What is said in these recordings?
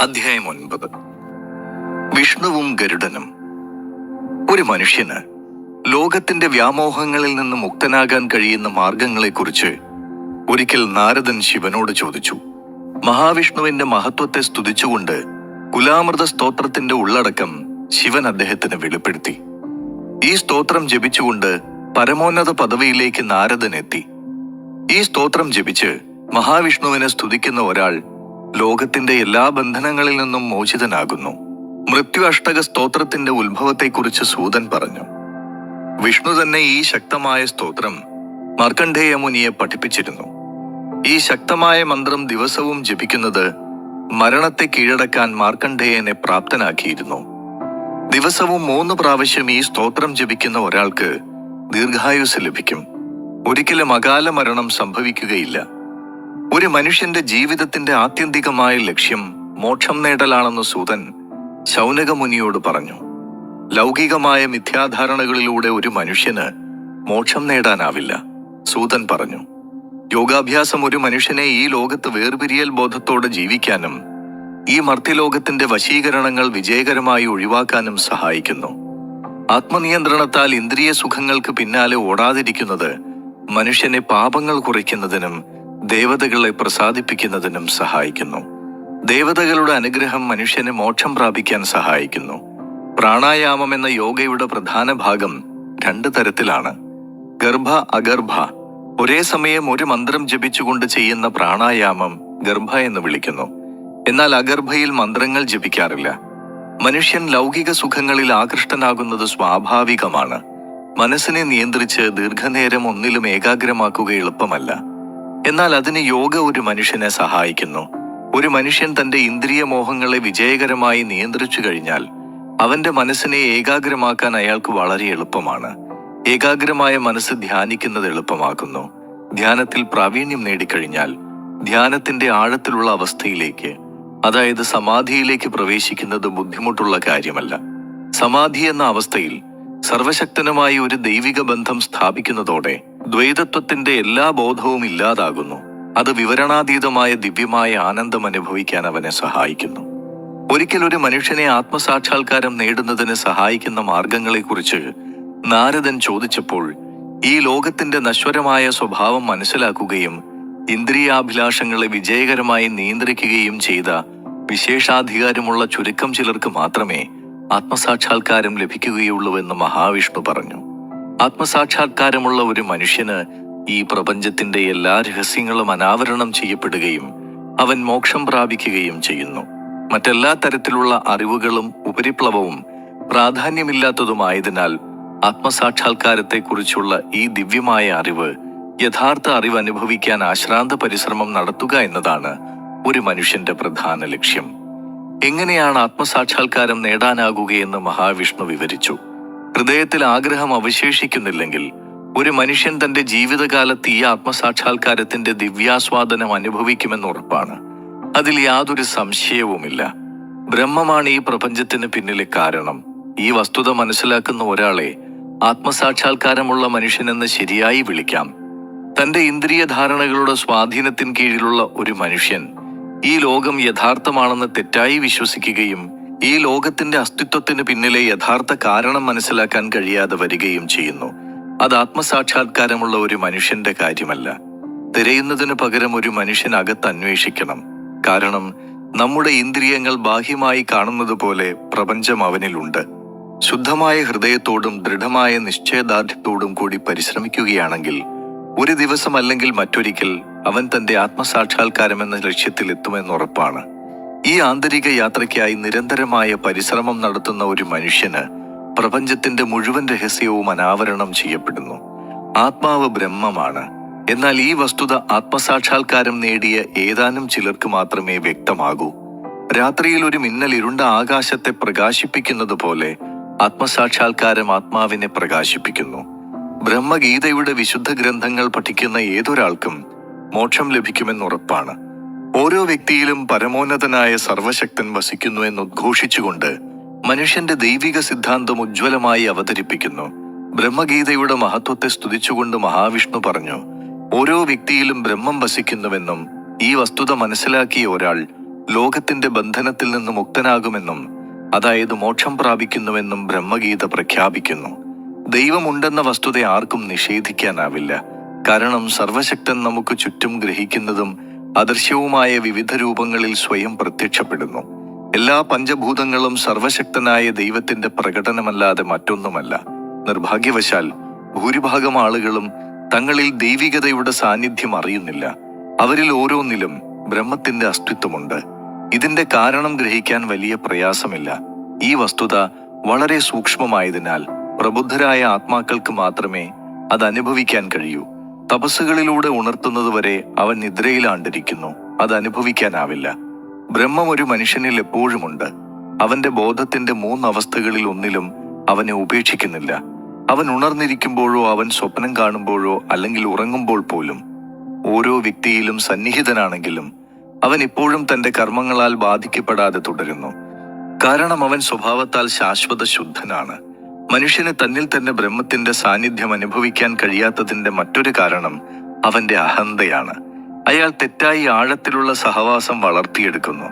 അധ്യായം ഒൻപത്. വിഷ്ണുവും ഗരുഡനും. ഒരു മനുഷ്യന് ലോകത്തിന്റെ വ്യാമോഹങ്ങളിൽ നിന്ന് മുക്തനാകാൻ കഴിയുന്ന മാർഗങ്ങളെക്കുറിച്ച് ഒരിക്കൽ നാരദൻ ശിവനോട് ചോദിച്ചു. മഹാവിഷ്ണുവിന്റെ മഹത്വത്തെ സ്തുതിച്ചുകൊണ്ട് കുലാമൃത സ്തോത്രത്തിന്റെ ഉള്ളടക്കം ശിവൻ അദ്ദേഹത്തിന് വെളിപ്പെടുത്തി. ഈ സ്തോത്രം ജപിച്ചുകൊണ്ട് പരമോന്നത പദവിയിലേക്ക് നാരദൻ എത്തി. ഈ സ്തോത്രം ജപിച്ച് മഹാവിഷ്ണുവിനെ സ്തുതിക്കുന്ന ഒരാൾ ലോകത്തിന്റെ എല്ലാ ബന്ധനങ്ങളിൽ നിന്നും മോചിതനാകുന്നു. മൃത്യു അഷ്ടക സ്തോത്രത്തിന്റെ ഉത്ഭവത്തെക്കുറിച്ച് സൂതൻ പറഞ്ഞു. വിഷ്ണു തന്നെ ഈ ശക്തമായ സ്തോത്രം മാർക്കണ്ഡേയ മുനിയെ പഠിപ്പിച്ചിരുന്നു. ഈ ശക്തമായ മന്ത്രം ദിവസവും ജപിക്കുന്നത് മരണത്തെ കീഴടക്കാൻ മാർക്കണ്ഡേയനെ പ്രാപ്തനാക്കിയിരുന്നു. ദിവസവും മൂന്ന് പ്രാവശ്യം ഈ സ്തോത്രം ജപിക്കുന്ന ഒരാൾക്ക് ദീർഘായുസ് ലഭിക്കും. ഒരിക്കലും അകാല മരണം സംഭവിക്കുകയില്ല. ഒരു മനുഷ്യന്റെ ജീവിതത്തിന്റെ ആത്യന്തികമായ ലക്ഷ്യം മോക്ഷം നേടലാണെന്ന് സൂതൻ ശൗനകമുനിയോട് പറഞ്ഞു. ലൗകികമായ മിഥ്യാധാരണകളിലൂടെ ഒരു മനുഷ്യന് മോക്ഷം നേടാനാവില്ല സൂതൻ പറഞ്ഞു. യോഗാഭ്യാസം ഒരു മനുഷ്യനെ ഈ ലോകത്ത് വേർപിരിയൽ ബോധത്തോടെ ജീവിക്കാനും ഈ മർത്യലോകത്തിന്റെ വശീകരണങ്ങൾ വിജയകരമായി ഒഴിവാക്കാനും സഹായിക്കുന്നു. ആത്മനിയന്ത്രണത്താൽ ഇന്ദ്രിയ സുഖങ്ങൾക്ക് പിന്നാലെ ഓടാതിരിക്കുന്നത് മനുഷ്യനെ പാപങ്ങൾ കുറയ്ക്കുന്നതിനും ദേവതകളെ പ്രസാദിപ്പിക്കുന്നതിനും സഹായിക്കുന്നു. ദേവതകളുടെ അനുഗ്രഹം മനുഷ്യന് മോക്ഷം പ്രാപിക്കാൻ സഹായിക്കുന്നു. പ്രാണായാമം എന്ന യോഗയുടെ പ്രധാന ഭാഗം രണ്ട് തരത്തിലാണ്. ഗർഭ അഗർഭ. ഒരേ സമയം ഒരു മന്ത്രം ജപിച്ചുകൊണ്ട് ചെയ്യുന്ന പ്രാണായാമം ഗർഭ എന്ന് വിളിക്കുന്നു. എന്നാൽ അഗർഭയിൽ മന്ത്രങ്ങൾ ജപിക്കാറില്ല. മനുഷ്യൻ ലൗകിക സുഖങ്ങളിൽ ആകൃഷ്ടനാകുന്നത് സ്വാഭാവികമാണ്. മനസ്സിനെ നിയന്ത്രിച്ച് ദീർഘനേരം ഒന്നിലും ഏകാഗ്രമാക്കുക എളുപ്പമല്ല. എന്നാൽ അതിന് യോഗ ഒരു മനുഷ്യനെ സഹായിക്കുന്നു. ഒരു മനുഷ്യൻ തന്റെ ഇന്ദ്രിയ മോഹങ്ങളെ വിജയകരമായി നിയന്ത്രിച്ചു കഴിഞ്ഞാൽ അവന്റെ മനസ്സിനെ ഏകാഗ്രമാക്കാൻ അയാൾക്ക് വളരെ എളുപ്പമാണ്. ഏകാഗ്രമായ മനസ്സ് ധ്യാനിക്കുന്നത് എളുപ്പമാക്കുന്നു. ധ്യാനത്തിൽ പ്രാവീണ്യം നേടിക്കഴിഞ്ഞാൽ ധ്യാനത്തിന്റെ ആഴത്തിലുള്ള അവസ്ഥയിലേക്ക് അതായത് സമാധിയിലേക്ക് പ്രവേശിക്കുന്നത് ബുദ്ധിമുട്ടുള്ള കാര്യമല്ല. സമാധി എന്ന അവസ്ഥയിൽ സർവശക്തനുമായി ഒരു ദൈവിക ബന്ധം സ്ഥാപിക്കുന്നതോടെ ദ്വൈതത്വത്തിന്റെ എല്ലാ ബോധവും ഇല്ലാതാകുന്നു. അത് വിവരണാതീതമായ ദിവ്യമായ ആനന്ദം അനുഭവിക്കാൻ അവനെ സഹായിക്കുന്നു. ഒരിക്കൽ ഒരു മനുഷ്യനെ ആത്മസാക്ഷാത്കാരം നേടുന്നതിന് സഹായിക്കുന്ന മാർഗങ്ങളെക്കുറിച്ച് നാരദൻ ചോദിച്ചപ്പോൾ ഈ ലോകത്തിന്റെ നശ്വരമായ സ്വഭാവം മനസ്സിലാക്കുകയും ഇന്ദ്രിയാഭിലാഷങ്ങളെ വിജയകരമായി നിയന്ത്രിക്കുകയും ചെയ്ത വിശേഷാധികാരമുള്ള ചുരുക്കം ചിലർക്ക് മാത്രമേ ആത്മസാക്ഷാത്കാരം ലഭിക്കുകയുള്ളൂവെന്ന് മഹാവിഷ്ണു പറഞ്ഞു. ആത്മസാക്ഷാത്കാരമുള്ള ഒരു മനുഷ്യന് ഈ പ്രപഞ്ചത്തിന്റെ എല്ലാ രഹസ്യങ്ങളും അനാവരണം ചെയ്യപ്പെടുകയും അവൻ മോക്ഷം പ്രാപിക്കുകയും ചെയ്യുന്നു. മറ്റെല്ലാ തരത്തിലുള്ള അറിവുകളും ഉപരിപ്ലവവും പ്രാധാന്യമില്ലാത്തതുമായതിനാൽ ആത്മസാക്ഷാത്കാരത്തെക്കുറിച്ചുള്ള ഈ ദിവ്യമായ അറിവ് യഥാർത്ഥ അറിവ് അനുഭവിക്കാൻ ആശ്രാന്ത പരിശ്രമം നടത്തുക എന്നതാണ് ഒരു മനുഷ്യന്റെ പ്രധാന ലക്ഷ്യം. എങ്ങനെയാണ് ആത്മസാക്ഷാത്കാരം നേടാനാകുകയെന്ന് മഹാവിഷ്ണു വിവരിച്ചു. ഹൃദയത്തിൽ ആഗ്രഹം അവശേഷിക്കുന്നില്ലെങ്കിൽ ഒരു മനുഷ്യൻ തന്റെ ജീവിതകാലത്ത് ഈ ആത്മസാക്ഷാത്കാരത്തിന്റെ ദിവ്യാസ്വാദനം അനുഭവിക്കുമെന്ന് ഉറപ്പാണ്. അതിൽ യാതൊരു സംശയവുമില്ല. ബ്രഹ്മമാണ് ഈ പ്രപഞ്ചത്തിന് പിന്നിലെ കാരണം. ഈ വസ്തുത മനസ്സിലാക്കുന്ന ഒരാളെ ആത്മസാക്ഷാത്കാരമുള്ള മനുഷ്യനെന്ന് ശരിയായി വിളിക്കാം. തന്റെ ഇന്ദ്രിയ ധാരണകളുടെ സ്വാധീനത്തിന് കീഴിലുള്ള ഒരു മനുഷ്യൻ ഈ ലോകം യഥാർത്ഥമാണെന്ന് തെറ്റായി വിശ്വസിക്കുകയും ഈ ലോകത്തിന്റെ അസ്തിത്വത്തിന് പിന്നിലെ യഥാർത്ഥ കാരണം മനസ്സിലാക്കാൻ കഴിയാതെ വരികയും ചെയ്യുന്നു. അത് ആത്മസാക്ഷാത്കാരമുള്ള ഒരു മനുഷ്യന്റെ കാര്യമല്ല. തിരയുന്നതിന് പകരം ഒരു മനുഷ്യൻ അകത്ത് അന്വേഷിക്കണം. കാരണം നമ്മുടെ ഇന്ദ്രിയങ്ങൾ ബാഹ്യമായി കാണുന്നത് പോലെ പ്രപഞ്ചം അവനിലുണ്ട് ശുദ്ധമായ ഹൃദയത്തോടും ദൃഢമായ നിശ്ചയദാർഢ്യത്തോടും കൂടി പരിശ്രമിക്കുകയാണെങ്കിൽ ഒരു ദിവസം അല്ലെങ്കിൽ മറ്റൊരിക്കൽ അവൻ തന്റെ ലക്ഷ്യത്തിൽ എത്തുമെന്നുറപ്പാണ് ഈ ആന്തരിക യാത്രയ്ക്കായി നിരന്തരമായ പരിശ്രമം നടത്തുന്ന ഒരു മനുഷ്യന് പ്രപഞ്ചത്തിന്റെ മുഴുവൻ രഹസ്യവും അനാവരണം ചെയ്യപ്പെടുന്നു. ആത്മാവ് ബ്രഹ്മമാണ്. എന്നാൽ ഈ വസ്തുത ആത്മസാക്ഷാത്കാരം നേടിയ ഏതാനും ചിലർക്ക് മാത്രമേ വ്യക്തമാകൂ. രാത്രിയിൽ ഒരു മിന്നൽ ഇരുണ്ട ആകാശത്തെ പ്രകാശിപ്പിക്കുന്നത് പോലെ ആത്മസാക്ഷാത്കാരം ആത്മാവിനെ പ്രകാശിപ്പിക്കുന്നു. ബ്രഹ്മഗീതയുടെ വിശുദ്ധ ഗ്രന്ഥങ്ങൾ പഠിക്കുന്ന ഏതൊരാൾക്കും മോക്ഷം ലഭിക്കുമെന്നുറപ്പാണ് ഓരോ വ്യക്തിയിലും പരമോന്നതനായ സർവശക്തൻ വസിക്കുന്നു എന്ന് ഉദ്ഘോഷിച്ചുകൊണ്ട് മനുഷ്യന്റെ ദൈവിക സിദ്ധാന്തം ഉജ്ജ്വലമായി അവതരിപ്പിക്കുന്നു. ബ്രഹ്മഗീതയുടെ മഹത്വത്തെ സ്തുതിച്ചുകൊണ്ട് മഹാവിഷ്ണു പറഞ്ഞു ഓരോ വ്യക്തിയിലും ബ്രഹ്മം വസിക്കുന്നുവെന്നും ഈ വസ്തുത മനസ്സിലാക്കിയ ഒരാൾ ലോകത്തിന്റെ ബന്ധനത്തിൽ നിന്ന് മുക്തനാകുമെന്നും അതായത് മോക്ഷം പ്രാപിക്കുന്നുവെന്നും ബ്രഹ്മഗീത പ്രഖ്യാപിക്കുന്നു. ദൈവമുണ്ടെന്ന വസ്തുത ആർക്കും നിഷേധിക്കാനാവില്ല. കാരണം സർവശക്തൻ നമുക്ക് ചുറ്റും ഗ്രഹിക്കുന്നതും അദൃശ്യവുമായ വിവിധ രൂപങ്ങളിൽ സ്വയം പ്രത്യക്ഷപ്പെടുന്നു. എല്ലാ പഞ്ചഭൂതങ്ങളും സർവശക്തനായ ദൈവത്തിന്റെ പ്രകടനമല്ലാതെ മറ്റൊന്നുമല്ല. നിർഭാഗ്യവശാൽ ഭൂരിഭാഗം ആളുകളും തങ്ങളിൽ ദൈവികതയുടെ സാന്നിധ്യം അറിയുന്നില്ല. അവരിൽ ഓരോന്നിലും ബ്രഹ്മത്തിന്റെ അസ്തിത്വമുണ്ട്. ഇതിന്റെ കാരണം ഗ്രഹിക്കാൻ വലിയ പ്രയാസമില്ല. ഈ വസ്തുത വളരെ സൂക്ഷ്മമായതിനാൽ പ്രബുദ്ധരായ ആത്മാക്കൾക്ക് മാത്രമേ അത് അനുഭവിക്കാൻ കഴിയൂ. തപസ്സുകളിലൂടെ ഉണർത്തുന്നതുവരെ അവൻ നിദ്രയിലാണ്ടിരിക്കുന്നു. അത് അനുഭവിക്കാനാവില്ല. ബ്രഹ്മം ഒരു മനുഷ്യനിൽ എപ്പോഴുമുണ്ട്. അവന്റെ ബോധത്തിന്റെ മൂന്നവസ്ഥകളിൽ ഒന്നിലും അവനെ ഉപേക്ഷിക്കുന്നില്ല. അവൻ ഉണർന്നിരിക്കുമ്പോഴോ അവൻ സ്വപ്നം കാണുമ്പോഴോ അല്ലെങ്കിൽ ഉറങ്ങുമ്പോൾ പോലും ഓരോ വ്യക്തിയിലും സന്നിഹിതനാണെങ്കിലും അവൻ ഇപ്പോഴും തന്റെ കർമ്മങ്ങളാൽ ബാധിക്കപ്പെടാതെ തുടരുന്നു. കാരണം അവൻ സ്വഭാവത്താൽ ശാശ്വത ശുദ്ധനാണ്. മനുഷ്യന് തന്നിൽ തന്നെ ബ്രഹ്മത്തിന്റെ സാന്നിധ്യം അനുഭവിക്കാൻ കഴിയാത്തതിന്റെ മറ്റൊരു കാരണം അവന്റെ അഹന്തയാണ്. അയാൾ തെറ്റായി ആഴത്തിലുള്ള സഹവാസം വളർത്തിയെടുക്കുന്നു.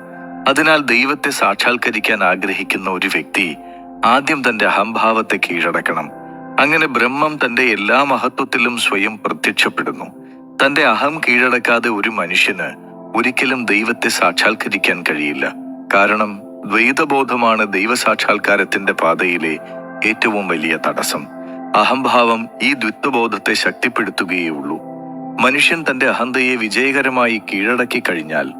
അതിനാൽ ദൈവത്തെ സാക്ഷാത്കരിക്കാൻ ആഗ്രഹിക്കുന്ന ഒരു വ്യക്തി ആദ്യം തന്റെ അഹംഭാവത്തെ കീഴടക്കണം. അങ്ങനെ ബ്രഹ്മം തന്റെ എല്ലാ മഹത്വത്തിലും സ്വയം പ്രത്യക്ഷപ്പെടുന്നു. തന്റെ അഹം കീഴടക്കാതെ ഒരു മനുഷ്യന് ഒരിക്കലും ദൈവത്തെ സാക്ഷാത്കരിക്കാൻ കഴിയില്ല. കാരണം ദ്വൈതബോധമാണ് ദൈവസാക്ഷാത്കാരത്തിന്റെ പാതയിലെ ഏറ്റവും വലിയ തടസ്സം. അഹംഭാവം ഈ ദ്വിത്വബോധത്തെ ശക്തിപ്പെടുത്തുകയുള്ളൂ മനുഷ്യൻ തന്റെ അഹന്തയെ വിജയകരമായി കീഴടക്കി കഴിഞ്ഞാൽ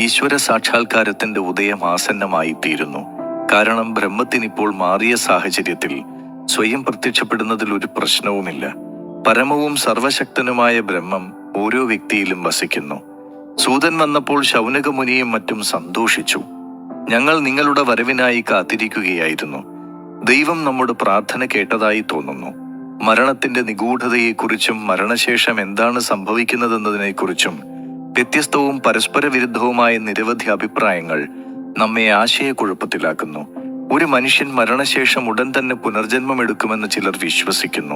ഈശ്വര സാക്ഷാത്കാരത്തിന്റെ ഉദയം ആസന്നമായി തീരുന്നു കാരണം ബ്രഹ്മത്തിനിപ്പോൾ മാറിയ സാഹചര്യത്തിൽ സ്വയം പ്രത്യക്ഷപ്പെടുന്നതിൽ ഒരു പ്രശ്നവുമില്ല. പരമവും സർവശക്തനുമായ ബ്രഹ്മം ഓരോ വ്യക്തിയിലും വസിക്കുന്നു. സൂതൻ വന്നപ്പോൾ ശൗനകമുനിയും മറ്റും സന്തോഷിച്ചു. ഞങ്ങൾ നിങ്ങളുടെ വരവിനായി കാത്തിരിക്കുകയായിരുന്നു. ദൈവം നമ്മുടെ പ്രാർത്ഥന കേട്ടതായി തോന്നുന്നു. മരണത്തിന്റെ നിഗൂഢതയെക്കുറിച്ചും മരണശേഷം എന്താണ് സംഭവിക്കുന്നതെന്നതിനെക്കുറിച്ചും വ്യത്യസ്തവും പരസ്പര വിരുദ്ധവുമായ നിരവധി അഭിപ്രായങ്ങൾ നമ്മെ ആശയക്കുഴപ്പത്തിലാക്കുന്നു. ഒരു മനുഷ്യൻ മരണശേഷം ഉടൻ തന്നെ പുനർജന്മം എടുക്കുമെന്ന് ചിലർ വിശ്വസിക്കുന്നു.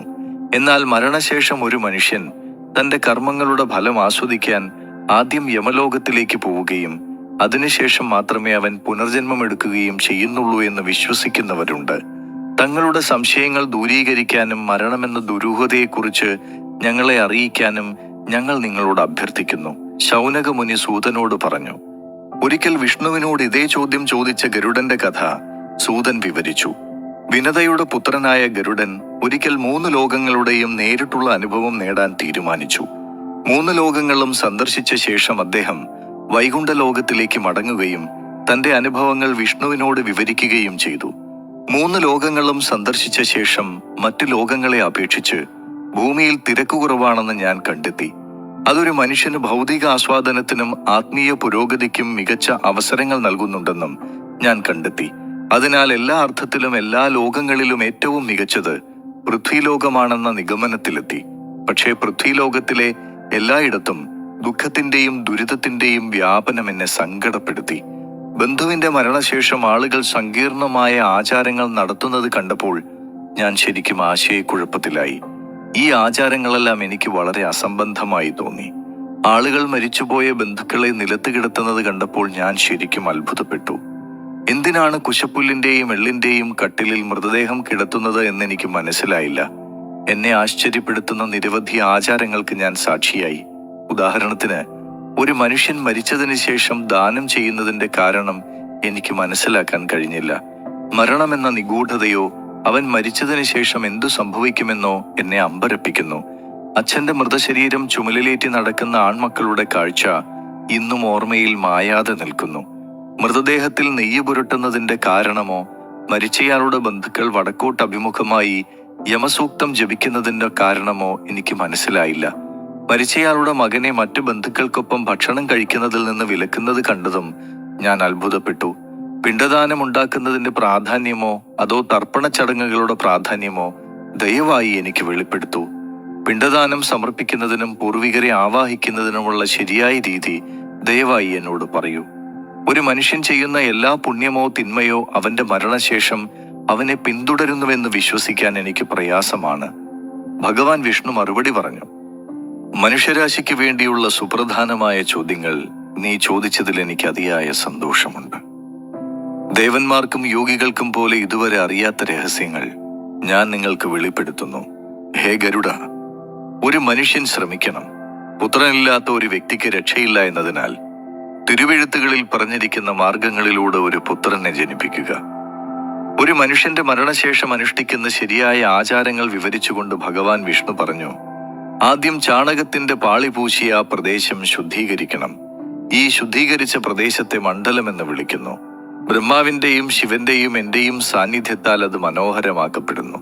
എന്നാൽ മരണശേഷം ഒരു മനുഷ്യൻ തന്റെ കർമ്മങ്ങളുടെ ഫലം ആസ്വദിക്കാൻ ആദ്യം യമലോകത്തിലേക്ക് പോവുകയും അതിനുശേഷം മാത്രമേ അവൻ പുനർജന്മം എടുക്കുകയും ചെയ്യുന്നുള്ളൂ എന്ന് വിശ്വസിക്കുന്നവരുണ്ട്. തങ്ങളുടെ സംശയങ്ങൾ ദൂരീകരിക്കാനും മരണമെന്ന ദുരൂഹതയെക്കുറിച്ച് ഞങ്ങളെ അറിയിക്കാനും ഞങ്ങൾ നിങ്ങളോട് അഭ്യർത്ഥിക്കുന്നു. ശൗനകമുനി സൂതനോട് പറഞ്ഞു ഒരിക്കൽ വിഷ്ണുവിനോട് ഇതേ ചോദ്യം ചോദിച്ച ഗരുഡന്റെ കഥ സൂതൻ വിവരിച്ചു. വിനതയുടെ പുത്രനായ ഗരുഡൻ ഒരിക്കൽ മൂന്ന് ലോകങ്ങളുടെയും നേരിട്ടുള്ള അനുഭവം നേടാൻ തീരുമാനിച്ചു. മൂന്ന് ലോകങ്ങളും സന്ദർശിച്ച ശേഷം അദ്ദേഹം വൈകുണ്ഠ ലോകത്തിലേക്ക് മടങ്ങുകയും തന്റെ അനുഭവങ്ങൾ വിഷ്ണുവിനോട് വിവരിക്കുകയും ചെയ്തു. മൂന്ന് ലോകങ്ങളും സന്ദർശിച്ച ശേഷം മറ്റു ലോകങ്ങളെ അപേക്ഷിച്ച് ഭൂമിയിൽ തിരക്ക് കുറവാണെന്ന് ഞാൻ കണ്ടെത്തി. അതൊരു മനുഷ്യന് ഭൗതിക ആസ്വാദനത്തിനും ആത്മീയ പുരോഗതിക്കും മികച്ച അവസരങ്ങൾ നൽകുന്നുണ്ടെന്നും ഞാൻ കണ്ടെത്തി. അതിനാൽ എല്ലാ അർത്ഥത്തിലും എല്ലാ ലോകങ്ങളിലും ഏറ്റവും മികച്ചത് പൃഥ്വിലോകമാണെന്ന നിഗമനത്തിലെത്തി. പക്ഷേ പൃഥ്വിലോകത്തിലെ എല്ലായിടത്തും ദുഃഖത്തിന്റെയും ദുരിതത്തിന്റെയും വ്യാപനം എന്നെ സങ്കടപ്പെടുത്തി. ബന്ധുവിന്റെ മരണശേഷം ആളുകൾ സങ്കീർണമായ ആചാരങ്ങൾ നടത്തുന്നത് കണ്ടപ്പോൾ ഞാൻ ശരിക്കും ആശയക്കുഴപ്പത്തിലായി. ഈ ആചാരങ്ങളെല്ലാം എനിക്ക് വളരെ അസംബന്ധമായി തോന്നി. ആളുകൾ മരിച്ചുപോയ ബന്ധുക്കളെ നിലത്ത് കിടത്തുന്നത് കണ്ടപ്പോൾ ഞാൻ ശരിക്കും അത്ഭുതപ്പെട്ടു. എന്തിനാണ് കുശപ്പുല്ലിന്റെയും എള്ളിന്റെയും കട്ടിലിൽ മൃതദേഹം കിടത്തുന്നത് എന്ന് എനിക്ക് മനസ്സിലായില്ല. എന്നെ ആശ്ചര്യപ്പെടുത്തുന്ന നിരവധി ആചാരങ്ങൾക്ക് ഞാൻ സാക്ഷിയായി. ഉദാഹരണത്തിന് ഒരു മനുഷ്യൻ മരിച്ചതിന് ശേഷം ദാനം ചെയ്യുന്നതിന്റെ കാരണം എനിക്ക് മനസ്സിലാക്കാൻ കഴിഞ്ഞില്ല. മരണമെന്ന നിഗൂഢതയോ അവൻ മരിച്ചതിന് ശേഷം എന്തു സംഭവിക്കുമെന്നോ എന്നെ അമ്പരപ്പിക്കുന്നു. അച്ഛന്റെ മൃതശരീരം ചുമലിലേറ്റി നടക്കുന്ന ആൺമക്കളുടെ കാഴ്ച ഇന്നും ഓർമ്മയിൽ മായാതെ നിൽക്കുന്നു. മൃതദേഹത്തിൽ നെയ്യ് പുരട്ടുന്നതിന്റെ കാരണമോ മരിച്ചയാളുടെ ബന്ധുക്കൾ വടക്കോട്ട് അഭിമുഖമായി യമസൂക്തം ജപിക്കുന്നതിന്റെ കാരണമോ എനിക്ക് മനസ്സിലായില്ല. മരിച്ചയാളുടെ മകനെ മറ്റു ബന്ധുക്കൾക്കൊപ്പം ഭക്ഷണം കഴിക്കുന്നതിൽ നിന്ന് വിലക്കുന്നത് കണ്ടതും ഞാൻ അത്ഭുതപ്പെട്ടു. പിണ്ടദാനം ഉണ്ടാക്കുന്നതിന്റെ പ്രാധാന്യമോ അതോ തർപ്പണ ചടങ്ങുകളുടെ പ്രാധാന്യമോ ദയവായി എനിക്ക് വെളിപ്പെടുത്തൂ. പിണ്ടദാനം സമർപ്പിക്കുന്നതിനും പൂർവികരെ ആവാഹിക്കുന്നതിനുമുള്ള ശരിയായ രീതി ദയവായി എന്നോട് പറയൂ. ഒരു മനുഷ്യൻ ചെയ്യുന്ന എല്ലാ പുണ്യമോ തിന്മയോ അവന്റെ മരണശേഷം അവനെ പിന്തുടരുന്നുവെന്ന് വിശ്വസിക്കാൻ എനിക്ക് പ്രയാസമാണ്. ഭഗവാൻ വിഷ്ണു മറുപടി പറഞ്ഞു. മനുഷ്യരാശിക്ക് വേണ്ടിയുള്ള സുപ്രധാനമായ ചോദ്യങ്ങൾ നീ ചോദിച്ചതിൽ എനിക്ക് അതിയായ സന്തോഷമുണ്ട്. ദേവന്മാർക്കും യോഗികൾക്കും പോലെ ഇതുവരെ അറിയാത്ത രഹസ്യങ്ങൾ ഞാൻ നിങ്ങൾക്ക് വെളിപ്പെടുത്തുന്നു. ഹേ ഗരുഡ ഒരു മനുഷ്യൻ ശ്രമിക്കണം. പുത്രനില്ലാത്ത ഒരു വ്യക്തിക്ക് രക്ഷയില്ല എന്നതിനാൽ തിരുവെഴുത്തുകളിൽ പറഞ്ഞിരിക്കുന്ന മാർഗങ്ങളിലൂടെ ഒരു പുത്രനെ ജനിപ്പിക്കുക. ഒരു മനുഷ്യന്റെ മരണശേഷം അനുഷ്ഠിക്കുന്ന ശരിയായ ആചാരങ്ങൾ വിവരിച്ചുകൊണ്ട് ഭഗവാൻ വിഷ്ണു പറഞ്ഞു ആദ്യം ചാണകത്തിന്റെ പാളി പൂശിയ ആ പ്രദേശം ശുദ്ധീകരിക്കണം. ഈ ശുദ്ധീകരിച്ച പ്രദേശത്തെ മണ്ഡലം എന്ന് വിളിക്കുന്നു. ബ്രഹ്മാവിന്റെയും ശിവന്റെയും എന്റെയും സാന്നിധ്യത്താൽ അത് മനോഹരമാക്കപ്പെടുന്നു.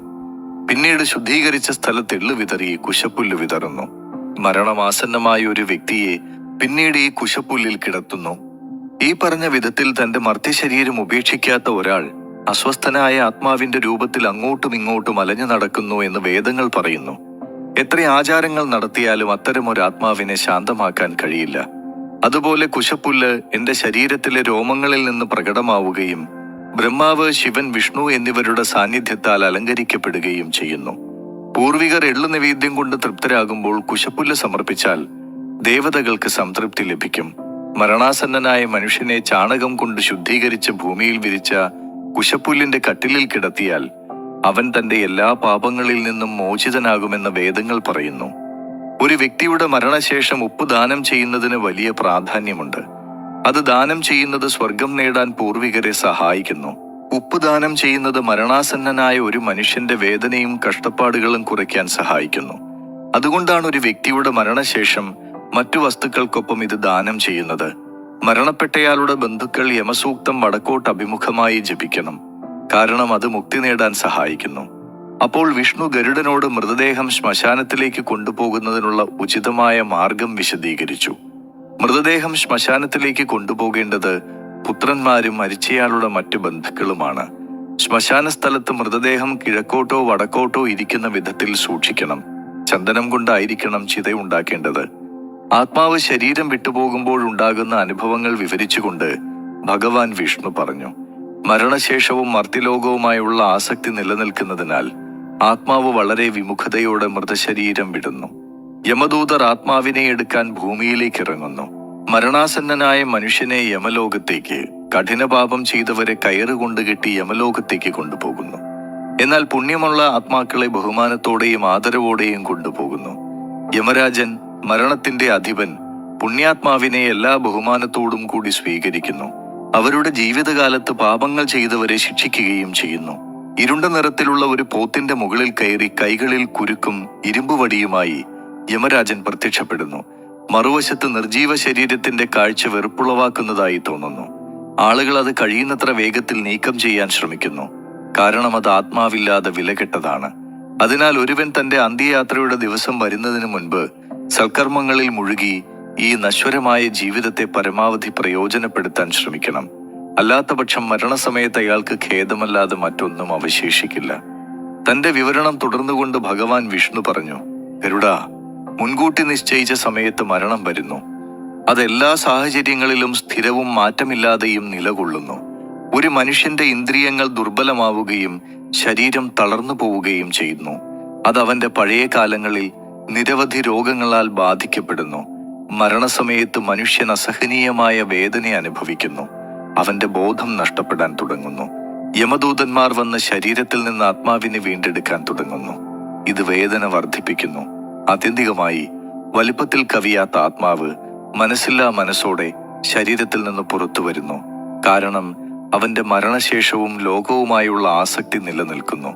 പിന്നീട് ശുദ്ധീകരിച്ച സ്ഥലത്ത് എള്ളു വിതറി കുശപ്പുല്ല് വിതറുന്നു. മരണമാസന്നമായ ഒരു വ്യക്തിയെ പിന്നീട് ഈ കുശപ്പുല്ലിൽ കിടത്തുന്നു. ഈ പറഞ്ഞ വിധത്തിൽ തന്റെ മർത്യശരീരം ഉപേക്ഷിക്കാത്ത ഒരാൾ അസ്വസ്ഥനായ ആത്മാവിന്റെ രൂപത്തിൽ അങ്ങോട്ടും ഇങ്ങോട്ടും അലഞ്ഞു നടക്കുന്നു എന്ന് വേദങ്ങൾ പറയുന്നു. എത്ര ആചാരങ്ങൾ നടത്തിയാലും അത്തരം ഒരു ആത്മാവിനെ ശാന്തമാക്കാൻ കഴിയില്ല. അതുപോലെ കുശപ്പുല്ല് എന്റെ ശരീരത്തിലെ രോമങ്ങളിൽ നിന്ന് പ്രകടമാവുകയും ബ്രഹ്മാവ് ശിവൻ വിഷ്ണു എന്നിവരുടെ സാന്നിധ്യത്താൽ അലങ്കരിക്കപ്പെടുകയും ചെയ്യുന്നു. പൂർവികർ എള്ളു നിവേദ്യം കൊണ്ട് തൃപ്തരാകുമ്പോൾ കുശപ്പുല്ല് സമർപ്പിച്ചാൽ ദേവതകൾക്ക് സംതൃപ്തി ലഭിക്കും. മരണാസന്നനായ മനുഷ്യനെ ചാണകം കൊണ്ട് ശുദ്ധീകരിച്ച് ഭൂമിയിൽ വിരിച്ച കുശപ്പുല്ലിന്റെ കട്ടിലിൽ കിടത്തിയാൽ അവൻ തന്റെ എല്ലാ പാപങ്ങളിൽ നിന്നും മോചിതനാകുമെന്ന് വേദങ്ങൾ പറയുന്നു. ഒരു വ്യക്തിയുടെ മരണശേഷം ഉപ്പ് ദാനം ചെയ്യുന്നതിന് വലിയ പ്രാധാന്യമുണ്ട്. അത് ദാനം ചെയ്യുന്നത് സ്വർഗം നേടാൻ പൂർവികരെ സഹായിക്കുന്നു. ഉപ്പ് ദാനം ചെയ്യുന്നത് മരണാസന്നനായ ഒരു മനുഷ്യന്റെ വേദനയും കഷ്ടപ്പാടുകളും കുറയ്ക്കാൻ സഹായിക്കുന്നു. അതുകൊണ്ടാണ് ഒരു വ്യക്തിയുടെ മരണശേഷം മറ്റു വസ്തുക്കൾക്കൊപ്പം ഇത് ദാനം ചെയ്യുന്നത്. മരണപ്പെട്ടയാളുടെ ബന്ധുക്കൾ യമസൂക്തം വടക്കോട്ട് അഭിമുഖമായി ജപിക്കണം. കാരണം അത് മുക്തി നേടാൻ സഹായിക്കുന്നു. അപ്പോൾ വിഷ്ണു ഗരുഡനോട് മൃതദേഹം ശ്മശാനത്തിലേക്ക് കൊണ്ടുപോകുന്നതിനുള്ള ഉചിതമായ മാർഗം വിശദീകരിച്ചു. മൃതദേഹം ശ്മശാനത്തിലേക്ക് കൊണ്ടുപോകേണ്ടത് പുത്രന്മാരും മരിച്ചയാളുടെ മറ്റു ബന്ധുക്കളുമാണ്. ശ്മശാന സ്ഥലത്ത് മൃതദേഹം കിഴക്കോട്ടോ വടക്കോട്ടോ ഇരിക്കുന്ന വിധത്തിൽ സൂക്ഷിക്കണം. ചന്ദനം കൊണ്ടായിരിക്കണം ചിതയുണ്ടാക്കേണ്ടത് ആത്മാവ് ശരീരം വിട്ടുപോകുമ്പോഴുണ്ടാകുന്ന അനുഭവങ്ങൾ വിവരിച്ചുകൊണ്ട് ഭഗവാൻ വിഷ്ണു പറഞ്ഞു. മരണശേഷവും മർത്യലോകവുമായുള്ള ആസക്തി നിലനിൽക്കുന്നതിനാൽ ആത്മാവ് വളരെ വിമുഖതയോടെ മൃതശരീരം വിടുന്നു. യമദൂതർ ആത്മാവിനെ എടുക്കാൻ ഭൂമിയിലേക്ക് ഇറങ്ങുന്നു മരണാസന്നനായ മനുഷ്യനെ യമലോകത്തേക്ക് കഠിനപാപം ചെയ്തവരെ കയറുകൊണ്ട് കെട്ടി യമലോകത്തേക്ക് കൊണ്ടുപോകുന്നു. എന്നാൽ പുണ്യമുള്ള ആത്മാക്കളെ ബഹുമാനത്തോടെയും ആദരവോടെയും കൊണ്ടുപോകുന്നു. യമരാജൻ മരണത്തിന്റെ അധിപൻ പുണ്യാത്മാവിനെ എല്ലാ ബഹുമാനത്തോടും കൂടി സ്വീകരിക്കുന്നു. അവരുടെ ജീവിതകാലത്ത് പാപങ്ങൾ ചെയ്തവരെ ശിക്ഷിക്കുകയും ചെയ്യുന്നു. ഇരുണ്ട നിറത്തിലുള്ള ഒരു പോത്തിന്റെ മുകളിൽ കയറി കൈകളിൽ കുരുക്കും ഇരുമ്പുവടിയുമായി യമരാജൻ പ്രത്യക്ഷപ്പെടുന്നു. മറുവശത്ത് നിർജീവ ശരീരത്തിന്റെ കാഴ്ച വെറുപ്പുളവാക്കുന്നതായി തോന്നുന്നു. ആളുകൾ അത് കഴിയുന്നത്ര വേഗത്തിൽ നീക്കം ചെയ്യാൻ ശ്രമിക്കുന്നു. കാരണം അത് ആത്മാവില്ലാതെ വിലകെട്ടതാണ്. അതിനാൽ ഒരുവൻ തന്റെ അന്ത്യയാത്രയുടെ ദിവസം വരുന്നതിന് മുൻപ് സൽക്കർമ്മങ്ങളിൽ മുഴുകി ഈ നശ്വരമായ ജീവിതത്തെ പരമാവധി പ്രയോജനപ്പെടുത്താൻ ശ്രമിക്കണം. അല്ലാത്തപക്ഷം മരണസമയത്ത് അയാൾക്ക് ഖേദമല്ലാതെ മറ്റൊന്നും അവശേഷിക്കില്ല. തന്റെ വിവരണം തുടർന്നുകൊണ്ട് ഭഗവാൻ വിഷ്ണു പറഞ്ഞു ഗരുഡ മുൻകൂട്ടി നിശ്ചയിച്ച സമയത്ത് മരണം വരുന്നു. അതെല്ലാ സാഹചര്യങ്ങളിലും സ്ഥിരവും മാറ്റമില്ലാതെയും നിലകൊള്ളുന്നു. ഒരു മനുഷ്യന്റെ ഇന്ദ്രിയങ്ങൾ ദുർബലമാവുകയും ശരീരം തളർന്നു പോവുകയും ചെയ്യുന്നു. അത് അവന്റെ പഴയ കാലങ്ങളിൽ നിരവധി രോഗങ്ങളാൽ ബാധിക്കപ്പെടുന്നു. മരണസമയത്ത് മനുഷ്യൻ അസഹനീയമായ വേദന അനുഭവിക്കുന്നു. അവന്റെ ബോധം നഷ്ടപ്പെടാൻ തുടങ്ങുന്നു. യമദൂതന്മാർ വന്ന് ശരീരത്തിൽ നിന്ന് ആത്മാവിനെ വീണ്ടെടുക്കാൻ തുടങ്ങുന്നു. ഇത് വേദന വർദ്ധിപ്പിക്കുന്നു. ആത്യന്തികമായി വലിപ്പത്തിൽ കവിയാത്ത ആത്മാവ് മനസ്സില്ലാ മനസ്സോടെ ശരീരത്തിൽ നിന്ന് പുറത്തു വരുന്നു. കാരണം അവന്റെ മരണശേഷവും ലോകവുമായുള്ള ആസക്തി നിലനിൽക്കുന്നു.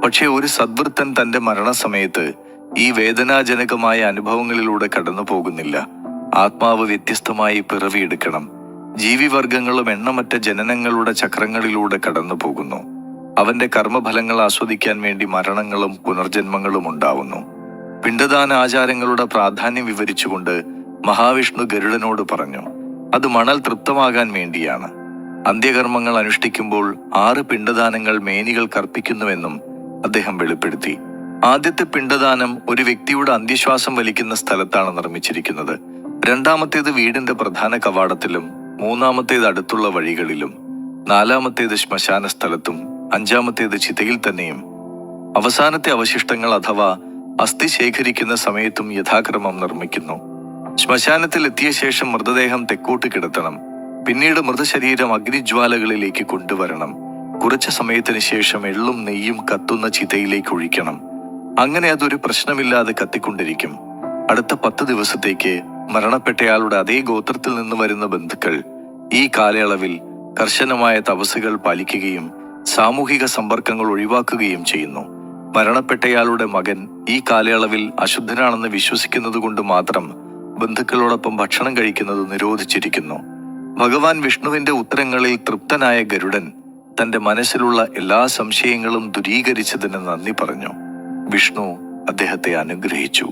പക്ഷേ ഒരു സദ്വൃത്തൻ തന്റെ മരണസമയത്ത് ഈ വേദനാജനകമായ അനുഭവങ്ങളിലൂടെ കടന്നു പോകുന്നില്ല ആത്മാവ് വ്യത്യസ്തമായി പിറവിയെടുക്കണം. ജീവിവർഗങ്ങളും എണ്ണമറ്റ ജനനങ്ങളുടെ ചക്രങ്ങളിലൂടെ കടന്നു പോകുന്നു അവന്റെ കർമ്മഫലങ്ങൾ ആസ്വദിക്കാൻ വേണ്ടി മരണങ്ങളും പുനർജന്മങ്ങളും ഉണ്ടാവുന്നു. പിണ്ടദാന ആചാരങ്ങളുടെ പ്രാധാന്യം വിവരിച്ചുകൊണ്ട് മഹാവിഷ്ണു ഗരുഡനോട് പറഞ്ഞു അത് മണൽ തൃപ്തമാകാൻ വേണ്ടിയാണ്. അന്ത്യകർമ്മങ്ങൾ അനുഷ്ഠിക്കുമ്പോൾ ആറ് പിണ്ടദാനങ്ങൾ മേനികൾ കർപ്പിക്കുന്നുവെന്നും അദ്ദേഹം വെളിപ്പെടുത്തി. ആദ്യത്തെ പിണ്ടദാനം ഒരു വ്യക്തിയുടെ അന്ത്യശ്വാസം വലിക്കുന്ന സ്ഥലത്താണ് നിർമ്മിച്ചിരിക്കുന്നത്. രണ്ടാമത്തേത് വീടിന്റെ പ്രധാന കവാടത്തിലും മൂന്നാമത്തേത് അടുത്തുള്ള വഴികളിലും നാലാമത്തേത് ശ്മശാന സ്ഥലത്തും അഞ്ചാമത്തേത് ചിതയിൽ തന്നെയും. അവസാനത്തെ അവശിഷ്ടങ്ങൾ അഥവാ അസ്ഥി ശേഖരിക്കുന്ന സമയത്തും യഥാക്രമം നിർമ്മിക്കുന്നു. ശ്മശാനത്തിൽ എത്തിയ ശേഷം മൃതദേഹം തെക്കോട്ട് കിടത്തണം. പിന്നീട് മൃതശരീരം അഗ്നിജ്വാലകളിലേക്ക് കൊണ്ടുവരണം. കുറച്ചു സമയത്തിന് ശേഷം എള്ളും നെയ്യും കത്തുന്ന ചിതയിലേക്ക് ഒഴിക്കണം. അങ്ങനെ അതൊരു പ്രശ്നമില്ലാതെ കത്തിക്കൊണ്ടിരിക്കും. അടുത്ത പത്ത് ദിവസത്തേക്ക് മരണപ്പെട്ടയാളുടെ അതേ ഗോത്രത്തിൽ നിന്ന് വരുന്ന ബന്ധുക്കൾ ഈ കാലയളവിൽ കർശനമായ തപസ്സുകൾ പാലിക്കുകയും സാമൂഹിക സമ്പർക്കങ്ങൾ ഒഴിവാക്കുകയും ചെയ്യുന്നു. മരണപ്പെട്ടയാളുടെ മകൻ ഈ കാലയളവിൽ അശുദ്ധനാണെന്ന് വിശ്വസിക്കുന്നത് കൊണ്ട് മാത്രം ബന്ധുക്കളോടൊപ്പം ഭക്ഷണം കഴിക്കുന്നത് നിരോധിച്ചിരിക്കുന്നു. ഭഗവാൻ വിഷ്ണുവിന്റെ ഉത്തരങ്ങളിൽ തൃപ്തനായ ഗരുഡൻ തന്റെ മനസ്സിലുള്ള എല്ലാ സംശയങ്ങളും ദുരീകരിച്ചതിന് നന്ദി പറഞ്ഞു. വിഷ്ണു അദ്ദേഹത്തെ അനുഗ്രഹിച്ചു